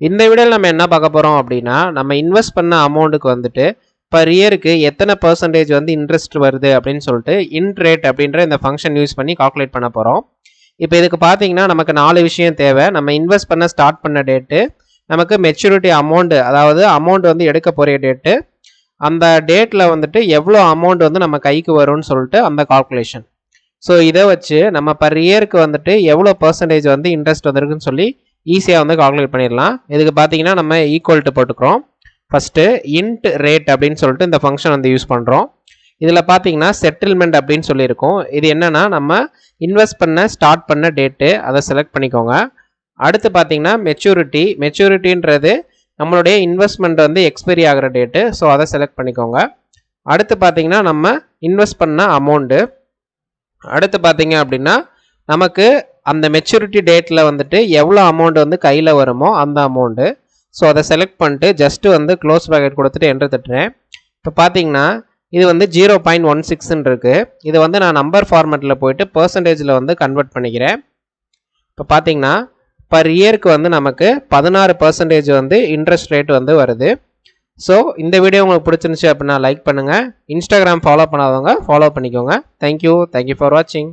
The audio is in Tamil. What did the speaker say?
இந்த வீடியோவில் நம்ம என்ன பார்க்க போகிறோம் அப்படின்னா நம்ம இன்வெஸ்ட் பண்ண அமௌண்ட்டுக்கு வந்துட்டு பர் இயருக்கு எத்தனை பர்சன்டேஜ் வந்து இன்ட்ரெஸ்ட் வருது அப்படின்னு சொல்லிட்டு இன்ட்ரேட் அப்படின்ற இந்த ஃபங்க்ஷன் யூஸ் பண்ணி கால்குலேட் பண்ண போகிறோம் இப்போ இதுக்கு பார்த்தீங்கன்னா நமக்கு நாலு விஷயம் தேவை. நம்ம இன்வெஸ்ட் பண்ண ஸ்டார்ட் பண்ண டேட்டு நமக்கு மெச்சூரிட்டி அமௌண்ட்டு அதாவது அமௌண்ட் வந்து எடுக்க போகிற டேட்டு அந்த டேட்டில் வந்துட்டு எவ்வளோ அமௌண்ட் வந்து நம்ம கைக்கு வரும்னு சொல்லிட்டு அந்த கால்குலேஷன் ஸோ இதை வச்சு நம்ம பர் இயருக்கு வந்துட்டு எவ்வளோ பர்சன்டேஜ் வந்து இன்ட்ரெஸ்ட் வந்திருக்குன்னு சொல்லி ஈஸியாக வந்து கால்குலேட் பண்ணிடலாம். இதுக்கு பார்த்தீங்கன்னா நம்ம ஈக்குவல் டு போட்டுக்கிறோம். ஃபஸ்ட்டு இன்ட் ரேட் அப்படின்னு சொல்லிட்டு இந்த ஃபங்க்ஷன் வந்து யூஸ் பண்ணுறோம் இதில் பார்த்தீங்கன்னா செட்டில்மெண்ட் அப்படின்னு சொல்லியிருக்கோம். இது என்னென்னா நம்ம இன்வெஸ்ட் பண்ண ஸ்டார்ட் பண்ண டேட்டு அதை செலக்ட் பண்ணிக்கோங்க. அடுத்து பார்த்தீங்கன்னா மெச்சூரிட்டி மெச்சூரிட்டின்றது நம்மளுடைய இன்வெஸ்ட்மெண்ட் வந்து எக்ஸ்பைரி ஆகிற டேட்டு ஸோ அதை செலக்ட் பண்ணிக்கோங்க. அடுத்து பார்த்தீங்கன்னா நம்ம இன்வெஸ்ட் பண்ண அமௌண்ட்டு அடுத்து பார்த்தீங்க அப்படின்னா நமக்கு அந்த மெச்சூரிட்டி டேட்டில் வந்துட்டு எவ்வளோ அமௌண்ட் வந்து கையில் வருமோ அந்த அமௌண்ட்டு ஸோ அதை செலக்ட் பண்ணிட்டு ஜஸ்ட்டு வந்து க்ளோஸ் பேக்கெட் கொடுத்துட்டு என்ட்ரு தட்டுறேன். இப்போ பார்த்தீங்கன்னா இது வந்து ஜீரோ பாயிண்ட் ஒன் சிக்ஸ்ன்னு இருக்குது இது வந்து நான் நம்பர் ஃபார்மேட்டில் போயிட்டு பர்சன்டேஜில் வந்து கன்வெர்ட் பண்ணிக்கிறேன். இப்போ பார்த்தீங்கன்னா பர் இயருக்கு வந்து நமக்கு பதினாறு பர்சன்டேஜ் வந்து இன்ட்ரெஸ்ட் ரேட் வந்து வருது. ஸோ இந்த வீடியோ உங்களுக்கு பிடிச்சிருந்துச்சு அப்படின்னா லைக் பண்ணுங்கள் இன்ஸ்டாகிராம் ஃபாலோ பண்ணாதவங்க ஃபாலோ பண்ணிக்கோங்க. Thank you thank you for வாட்சிங்